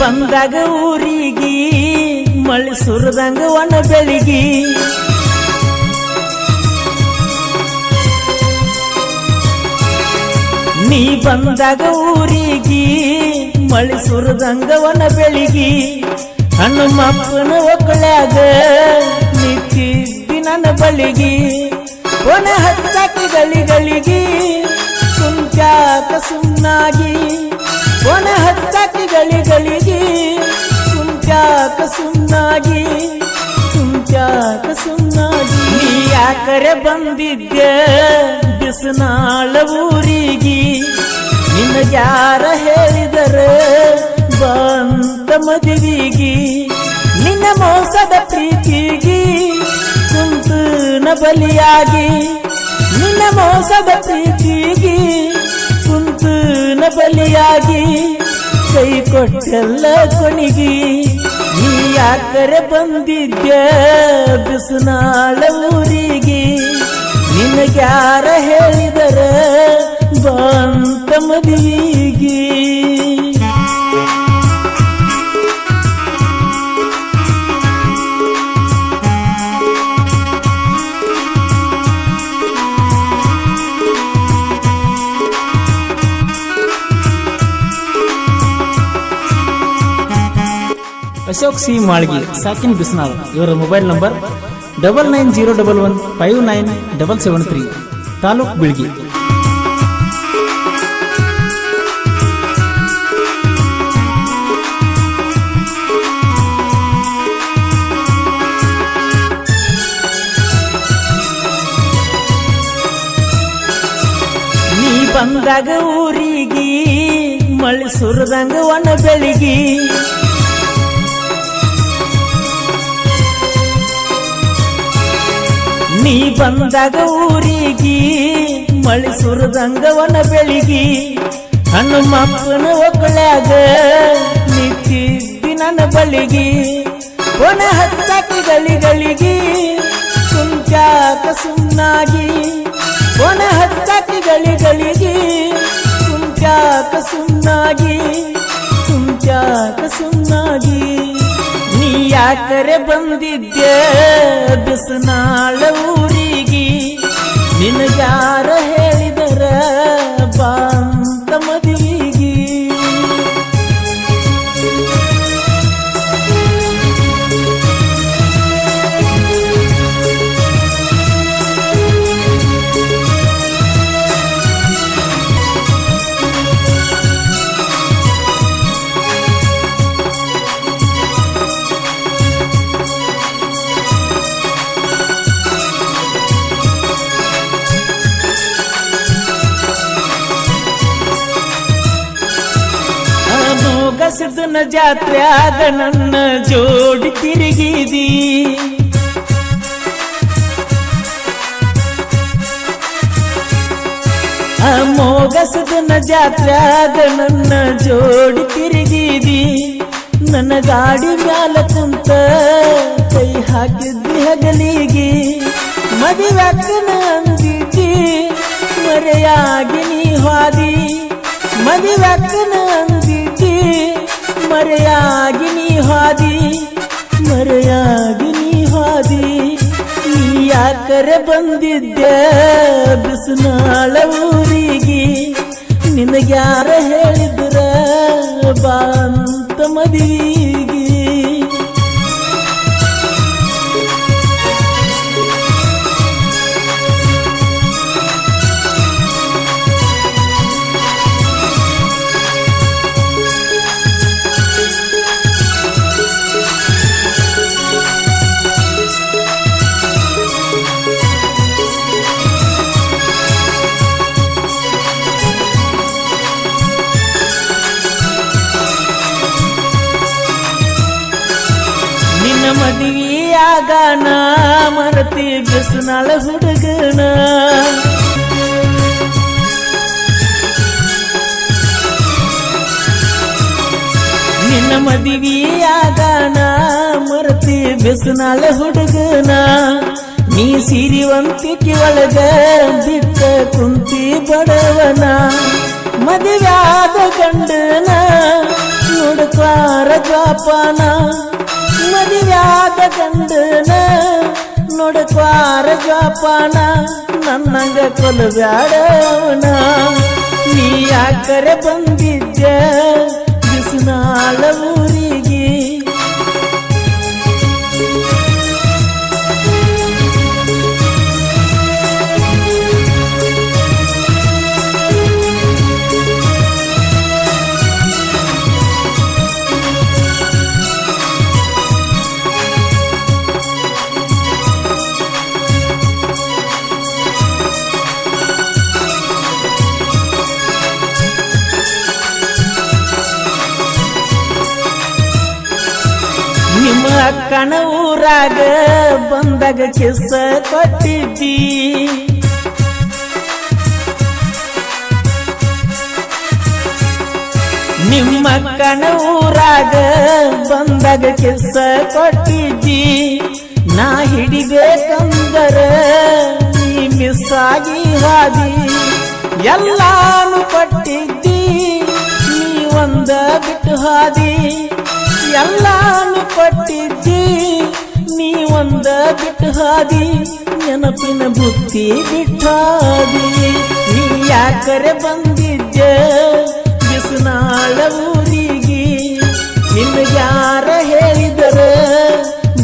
ಬಂದಾಗ ಊರಿಗೆ ಮಳಿ ಸುರದಂಗ ಒಣ ಬೆಳಿಗಿ. ನೀ ಬಂದಾಗ ಊರಿಗೆ ಮಳಿ ಸುರದಂಗ ಒಣ ಬೆಳಿಗಿ. ಹನುಮಪ್ಪನ ಒಕ್ಕಳ್ಯಾಗ ನಿಂತಿದ್ದಿ ನನ್ನ ಬಳಿಗಿ. ಒಣ ಹತ್ತಾಕಿ ಗಳಿಗಳಿಗೆ ಕುಂಚಾಕ ಸುಮ್ಮನಾಗಿ ಒಣ ಹತ್ತಾಕಿ ಗಳಿಗಳಿಗೆ ಕುಂಚಾಕ ಸುಮ್ನಾಗಿ ಕುಂಚಾಕ ಸುಮ್ನಾಗಿ. ನೀ ಯಾಕರೆ ಬಂದಿದ್ದೆ? ಬಿಸಿನಾಳ ಊರಿಗೆ. ನಿನಗ್ಯಾರ ಹೇಳಿದರೆ? ಬಂತ ಮದುವಿಗಿ. ನಿನ್ನ ಮೋಸದ ಪ್ರೀತಿಗಿ ಕುಂತು ನ ಬಲಿಯಾಗಿ. ನಿನ್ನ ಮೋಸದ ಪ್ರೀತಿಗಿ ಕುಂತು ನ ಬಲಿಯಾಗಿ. ಕೈ ಕೊಟ್ಟೆಲ್ಲ ಕೊಣಿಗಿ. ನೀ ಯಾಕರೆ ಬಂದಿದ್ದೆ ಬಿಸುನಾಳ ಊರಿಗೆ. ನಿನಗ್ಯಾರ ಹೇಳಿದರ? ಬಂತ ಮದುವಿಗಿ. ಅಶೋಕ್ ಸಿ ಮಾಳ್ಗಿ ಸಾಕಿನ್ ಬಿಸ್ನಾಳ್ ಇವರ mobile number double nine zero double one five nine double seven three taluk Bilgi ನೀ ಬಂದಾಗ ಊರಿಗೆ ಮಳಿ ಸುರದಂಗ ಒಣ ಬೆಳಿಗಿ ನೀ ಬಂದಾಗ ಊರಿಗಿ, ಮಳಿ ಸುರದಂಗವನ ಬೆಳಿಗಿ ಹನುಮಪ್ಪನ ಒಕ್ಕಳಾಗ ನಿಂತಿದ್ದಿ ನನ್ನ ಬಳಿಗಿ. ಒಣ ಹತ್ತಾಕಿ ಗಳಿಗಳಿಗೆ ಸುಂಚಾಕ ಸುನ್ನಾಗಿ ಒಣ ಹತ್ತಾಕಿ ಗಳಿಗಳಿಗೆ ಸುಂಚಾಕ ಸುನ್ನಾಗಿ ಸುಂಚಾಕ ಸುಮ್ನಾಗಿ. ನೀ ಯಾಕರೆ ಬಂದಿದ್ದೆ ಬಿಸಿನಾಳ ಊರಿಗೆ? ನಿನಗಾರ ಹೇಳಿದರ ಬಾಂತ ಗಸದನ ಜಾತ್ರ್ಯಾಗ ನನ್ನ ಜೋಡಿ ತಿರುಗಿದಿ. ಮೋಗಸದನ ಜಾತ್ರ್ಯಾಗ ನನ್ನ ಜೋಡಿ ತಿರುಗಿದಿ. ನನ್ನ ಗಾಡಿ ಮ್ಯಾಲ ಕುಂತ ಕೈ ಹಾಕಿದ್ದಿ ಹಗಲಿಗಿ. ಮದುವಕ್ಕನ ಅಂದಿದ್ದಿ ಮರೆಯಾಗಿ ನೀ ಹಾದಿ. ಮದುವಕ್ಕನ ಅಂದಿದ್ದಿ ಮರೆಯಾಗಿ ನೀ ಹಾದಿ ಮರೆಯಾಗಿ ನೀ ಹಾದಿ ನೀ ಯಾಕರೆ ಬಂದಿದ್ದೆ ಬಿಸಿನಾಳ ಊರಿಗೆ? ನಿನಗ್ಯಾರ ಹೇಳಿದ್ರ ಬಾಂತ ಮದುವೆಯಾಗ ನಾ ಮರತಿ ಬಿಸಿನಾಳ ಹುಡುಗನ ನಿನ್ನ ಮದುವೆಯಾಗ ನಾ ಮರತಿ ಬಿಸಿನಾಳ ಹುಡುಗನ ನೀ ಸಿರಿವಂತಿಕೆ ಒಳಗ ಬಿಟ್ಟ ಕುಂತಿ ಬಡವನ ಮದುವ್ಯಾದ ಗಂಡನ ನೋಡ್ಕ್ವಾರ ಜೋಪಾನ ಮದುವ್ಯಾದ ಗಂಡನ ನೋಡಕ್ವಾರ ಜೋಪಾನ ನನ್ನಂಗ ಕೊಲಬ್ಯಾಡವನ ನೀ ಯಾಕರೆ ಬಂದಿದ್ದ ಬಿಸಿನಾಳ ಅಕ್ಕನ ಊರಾಗ ಬಂದಾಗ ಕಿಸ್ಸ ಕೊಟ್ಟಿದ್ದಿ. ನಿಮ್ಮ ಕಣ ಊರಾಗ ಬಂದಾಗ ಕಿಸ್ಸ ಕೊಟ್ಟಿದ್ದಿ. ನಾ ಹಿಡಿಬೇಕಂದರ ನೀ ಮಿಸ್ ಆಗಿ ಹಾದಿ. ಎಲ್ಲಾನು ಕೊಟ್ಟಿದ್ದಿ. ನೀ ಒಂದ ಬಿಟ್ಟು ಹಾದಿ. ಎಲ್ಲಾನು ಪಟ್ಟಿದ್ದಿ, ನೀ ಒಂದ ಬಿಟ್ಟು ಹಾದಿ, ನೆನಪಿನ ಬುತ್ತಿ ಬಿಟ್ಟಾದಿ ನೀ ಯಾಕರೆ ಬಂದಿದ್ದೆ, ಬಿಸಿನಾಳ ಊರಿಗೆ? ನಿನಗ್ಯಾರ ಹೇಳಿದರ,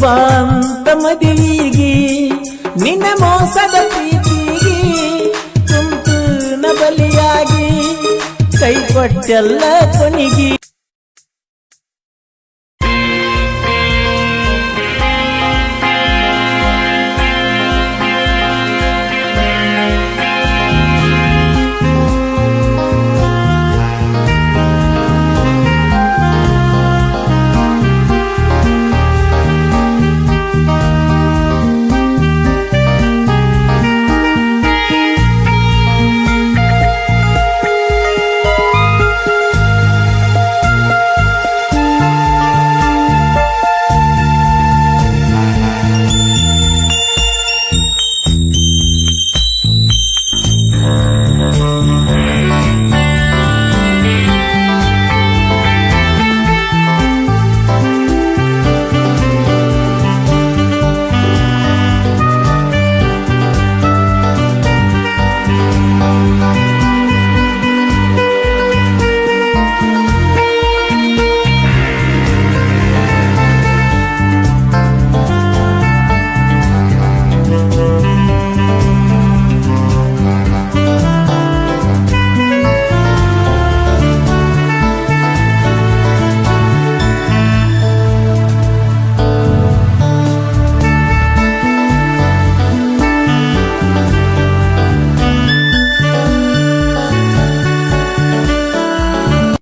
ಬಾಂತ ಮದುವಿಗೆ ನಿನ್ನ ಮೋಸದ ಪ್ರೀತಿಗೆ, ತುಂತುನ ಬಲಿಯಾಗಿ ಕೈ ಕೊಟ್ಟೆಲ್ಲ ಕೊನಿಗಿ.